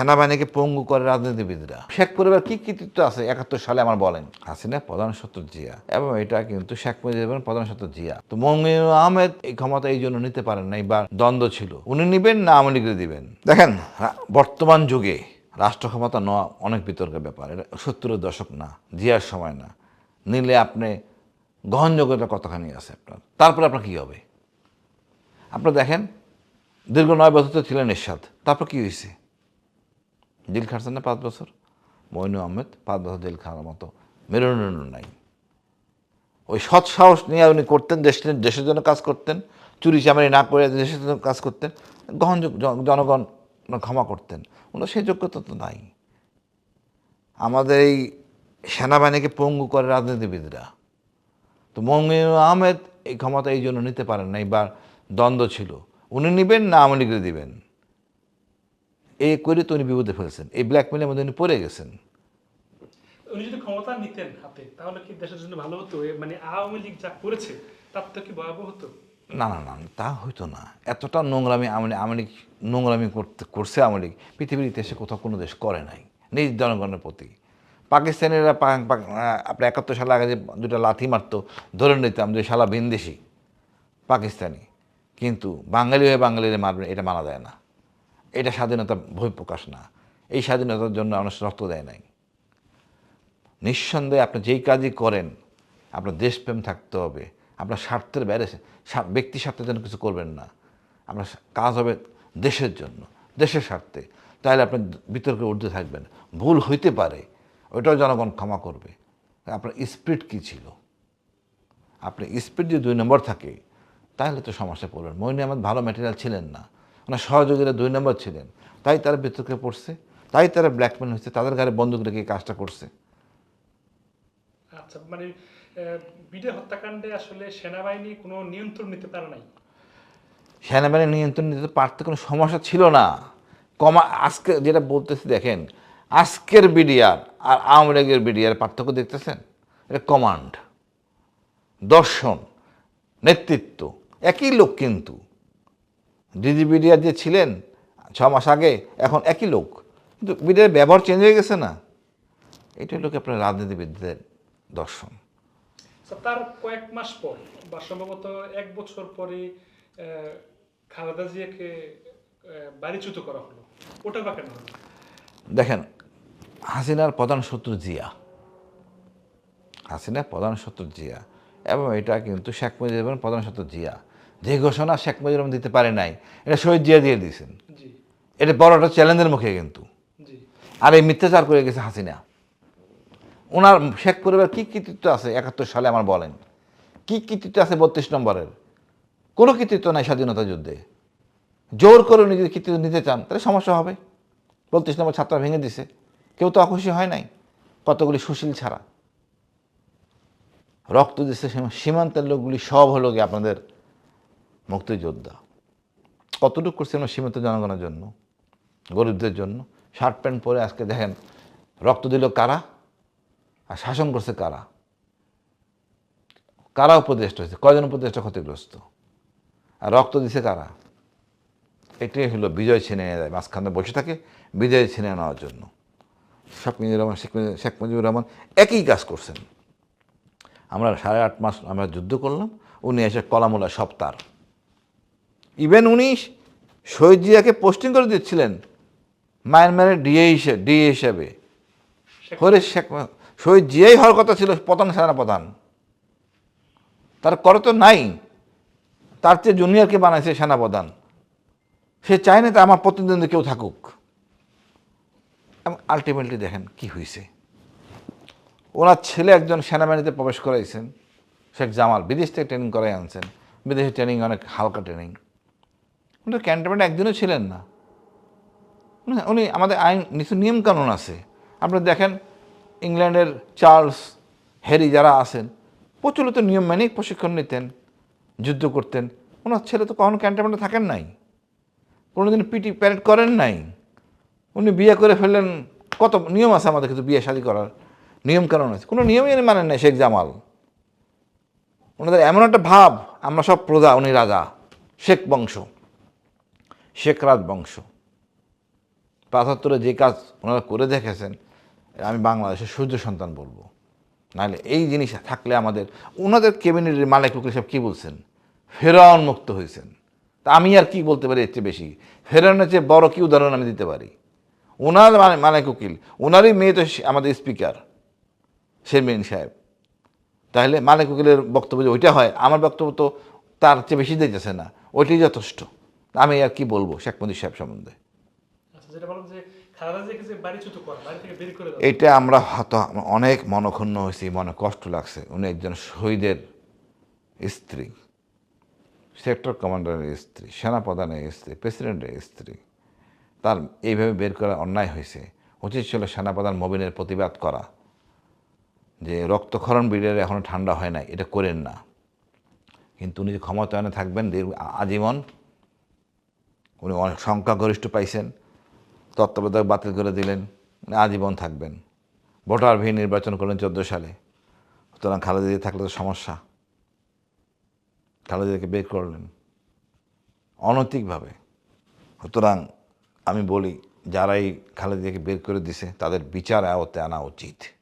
সেনাবাহিনীকে পঙ্গু করে রাজনীতিবিদরা। শেখ পরিবার কি কৃতিত্ব আছে? একাত্তর সালে আমার বলেন। হাসিনা প্রধান সত্য জিয়া। এবং এটা কিন্তু শেখ মুজিবের প্রধান সত্য জিয়া। তো মঙ্গিন আহমেদ এই ক্ষমতা এই জন্য নিতে পারেন না বা দ্বন্দ্ব ছিল। উনি নিবেন না আওয়ামী লীগের দিবেন। দেখেন বর্তমান যুগে রাষ্ট্র ক্ষমতা নেওয়া অনেক বিতর্কের ব্যাপার। এটা সত্তরের দশক না, জিয়ার সময় না। নিলে আপনি গ্রহণযোগ্যতা কতখানি আছে আপনার? তারপরে আপনার কী হবে? আপনার দেখেন, দীর্ঘ নয় বছর তো ছিলেন এরশাদ। তারপর কী হয়েছে? জেল খাটছেন না পাঁচ বছর? মইনু আহমেদ পাঁচ বছর জেল খাওয়ার মতো। মেরুদণ্ড নাই। ওই সৎ সাহস নিয়ে উনি করতেন দেশের দেশের জন্য কাজ করতেন, চুরি চামারি না করে দেশের জন্য কাজ করতেন গ্রহণযোগ্য জনগণ ক্ষমা করতেন। ওনার সেই যোগ্যতা তো নাই। আমাদের এই সেনাবাহিনীকে পঙ্গু করে রাজনীতিবিদরা। তো মঙ্গিন আহমেদ এই ক্ষমতা এই জন্য নিতে পারেন না বা দ্বন্দ্ব ছিল। উনি নেবেন না আওয়ামী লীগের দিবেন। এই করে তো উনি বিপদে ফেলছেন এই ব্ল্যাকমেলের মধ্যে উনি পড়ে গেছেন। উনি যদি ক্ষমতা নিতেন হাতে তাহলে কি দেশের জন্য ভালো হতো? মানে আওয়ামী লীগ যা করেছে তার তো কি ভয়াবহ হতো? না না না তা হইতো না। এতটা নোংরামি আমলি আমলি নোংরামি করতে করছে আমলি পৃথিবীর ইতিহাসে কোথাও কোনো দেশ করে নাই নিজ জনগণের প্রতি। পাকিস্তানিরা আপনার একাত্তর সালে আগে যে দুটা লাথি মারতো ধরে নিতাম যে শালা ভিনদেশি পাকিস্তানি। কিন্তু বাঙালি হয়ে বাঙালিরে মারবে এটা মানা যায় না। এটা স্বাধীনতা বহিঃপ্রকাশ না। এই স্বাধীনতার জন্য মানুষ রক্ত দেয় নাই। নিঃসন্দেহে আপনি যেই কাজই করেন, আপনার দেশপ্রেম থাকতে হবে, আপনার স্বার্থের বাইরে ব্যক্তি স্বার্থের জন্য কিছু করবেন না। আপনার কাজ হবে দেশের জন্য, দেশের স্বার্থে। তাহলে আপনি বিতর্কের ঊর্ধ্বে থাকবেন। ভুল হইতে পারে, ওইটাও জনগণ ক্ষমা করবে। আপনার স্পিড কী ছিল? আপনি স্পিড যদি দুই নম্বর থাকে, তাহলে তো সমস্যা পড়বেন। মইনি আহমেদ ভালো ম্যাটেরিয়াল ছিলেন না। ওনার সহযোগীরা দুই নম্বর ছিলেন। তাই তারা বিতর্কে পড়ছে তাই তারা ব্ল্যাকমেল হয়েছে তাদের ঘরে বন্দুক রেখে কাজটা করছে। আচ্ছা মানে বিডে হত্যাকাণ্ডে আসলে সেনাবাহিনী কোনো নিয়ন্ত্রণ নিতে পারে নাই? সেনাবাহিনী নিয়ন্ত্রণ নিতে পারতে কোনো সমস্যা ছিল না। কমা আজকে যেটা বলতেছি দেখেন আজকের বিডিআর আর আওয়ামী লীগের বিডিআর পার্থক্য দেখতেছেন? এটা কমান্ড দর্শন নেতৃত্ব একই লোক কিন্তু। ডিজি বিডিআর যে ছিলেন ছ মাস আগে এখন একই লোক। কিন্তু বিডিআর ব্যবহার চেঞ্জ হয়ে গেছে না? এটা হলো আপনার রাজনীতিবিদদের দর্শন। তার কয়েক মাস পর বা সম্ভবত এক বছর পরে খালেদা জিয়াকে বাড়িচ্যুত করা হলো। ওটা বা কেন দেখেন হাসিনার প্রধান শত্রু জিয়া। হাসিনার প্রধান শত্রু জিয়া। এবং এটা কিন্তু শেখ মুজিবের প্রধান শত্রু জিয়া। যে ঘোষণা শেখ মুজিবুর রহমান দিতে পারে নাই এটা শহীদ জিয়া দিয়ে দিয়েছেন। এটা বড় একটা চ্যালেঞ্জের মুখে কিন্তু। আর এই মিথ্যাচার করে গেছে হাসিনা। ওনার শেখ পরিবার কী কৃতিত্ব আছে? একাত্তর সালে আমার বলেন। কী কৃতিত্ব আছে বত্রিশ নম্বরের? কোনো কৃতিত্ব নাই স্বাধীনতা যুদ্ধে। জোর করে উনি যদি কৃতিত্ব নিতে চান তাহলে সমস্যা হবে। বত্রিশ নম্বর ছাত্র ভেঙে দিছে। কেউ তো অখুশি হয় নাই কতগুলি সুশীল ছাড়া। রক্ত দিচ্ছে সীমান্তের লোকগুলি সব হলো গিয়ে আপনাদের মুক্তিযোদ্ধা। কতটুকু করছে আমরা সীমিত জনগণের জন্য, গরিবদের জন্য? শার্ট প্যান্ট পরে আজকে দেখেন, রক্ত দিল কারা? আর শাসন করছে কারা? কারা উপদেষ্টা হয়েছে? কয়জন উপদেষ্টা ক্ষতিগ্রস্ত? আর রক্ত দিছে কারা? এটাই হলো বিজয় ছিনে নিয়ে যায় মাঝখানে বসে থাকে, বিজয় ছিনে নেওয়ার জন্য। শেখ মুজিবুর রহমান, শেখ শেখ মুজিবুর রহমান একই কাজ করছেন। আমরা সাড়ে আট মাস আমরা যুদ্ধ করলাম, উনি এসে কলামুলা সব তার। ইভেন উনি শহীদ জিয়াকে পোস্টিং করে দিচ্ছিলেন মায়ানমারের ডিএ হিসেবে ডিএ হিসেবে। হরে শেখ শহীদ জিয়াই হওয়ার কথা ছিল প্রধান সেনা প্রধান। তার করে তো নাই। তার চেয়ে জুনিয়রকে বানাইছে সেনাপ্রধান সে চায় না তো আমার প্রতিদ্বন্দ্বী কেউ থাকুক। এবং আলটিমেটলি দেখেন কি হয়েছে ওনার ছেলে একজন সেনাবাহিনীতে প্রবেশ করাইছেন। শেখ জামাল বিদেশ থেকে ট্রেনিং করাই আনছেন। বিদেশি ট্রেনিং অনেক হালকা ট্রেনিং উনি তো ক্যান্টনমেন্টে একদিনও ছিলেন না। উনি- আমাদের আইন কিছু নিয়মকানুন আছে। আপনারা দেখেন ইংল্যান্ডের চার্লস হ্যারি যারা আছেন, প্রচলিত নিয়ম মেনেই প্রশিক্ষণ নিতেন, যুদ্ধ করতেন। ওনার ছেলে তো কখনো ক্যান্টনমেন্টে থাকেন নাই। কোনোদিন পিটি প্যারেড করেন নাই। উনি বিয়ে করে ফেললেন, কত নিয়ম আছে আমাদের কিন্তু বিয়ে শাদী করার। নিয়ম কানুন আছে। কোনো নিয়মই উনি মানেন নাই, শেখ জামাল। ওনাদের এমন একটা ভাব, আমরা সব প্রজা, উনি রাজা, শেখ বংশ। শেখ রাজ বংশ। পাঁচাত্তরে যে কাজ ওনারা করে দেখেছেন, আমি বাংলাদেশের সূর্য সন্তান বলব। নাহলে এই জিনিস থাকলে আমাদের, ওনাদের ক্যাবিনেটের মালিক উকিল সাহেব কী বলছেন? ফেরাউন মুক্ত হয়েছেন তা আমি আর কি বলতে পারি এর চেয়ে বেশি? ফেরাউনের চেয়ে বড় কী উদাহরণ আমি দিতে পারি? ওনার মালিক উকিল, ওনারই মেয়ে তো আমাদের স্পিকার শেরমিন সাহেব। তাহলে মালিক উকিলের বক্তব্য যে ওইটা হয়, আমার বক্তব্য তো তার চেয়ে বেশি দিতেছে না, ওইটাই যথেষ্ট। আমি আর কি বলব শেখ মুজিব সাহেব সম্বন্ধে? আচ্ছা এটা আমরা হয়তো অনেক মনক্ষুণ্ণ হয়েছি মনে কষ্ট লাগছে। উনি একজন শহীদের স্ত্রী সেক্টর কমান্ডারের স্ত্রী সেনাপ্রধানের স্ত্রী প্রেসিডেন্টের স্ত্রী। তার এইভাবে বের করা অন্যায় হয়েছে। উচিত ছিল সেনাপ্রধান মবিনের প্রতিবাদ করা যে রক্তক্ষরণ বিড়ের এখনও ঠান্ডা হয় নাই এটা করেন না। কিন্তু উনি যে ক্ষমতায়নে থাকবেন আজীবন উনি অনেক সংখ্যাগরিষ্ঠ পাইছেন, তত্ত্বাবধায়ক বাতিল করে দিলেন উনি আজীবন থাকবেন। ভোটার ভি নির্বাচন করলেন চোদ্দ সালে। সুতরাং খালেদা জিয়া থাকলে তো সমস্যা। খালেদা জিয়াকে বের করলেন। অনৈতিকভাবে। সুতরাং আমি বলি, যারাই খালেদা জিয়াকে বের করে দিছে, তাদের বিচার আওতে আনা উচিত।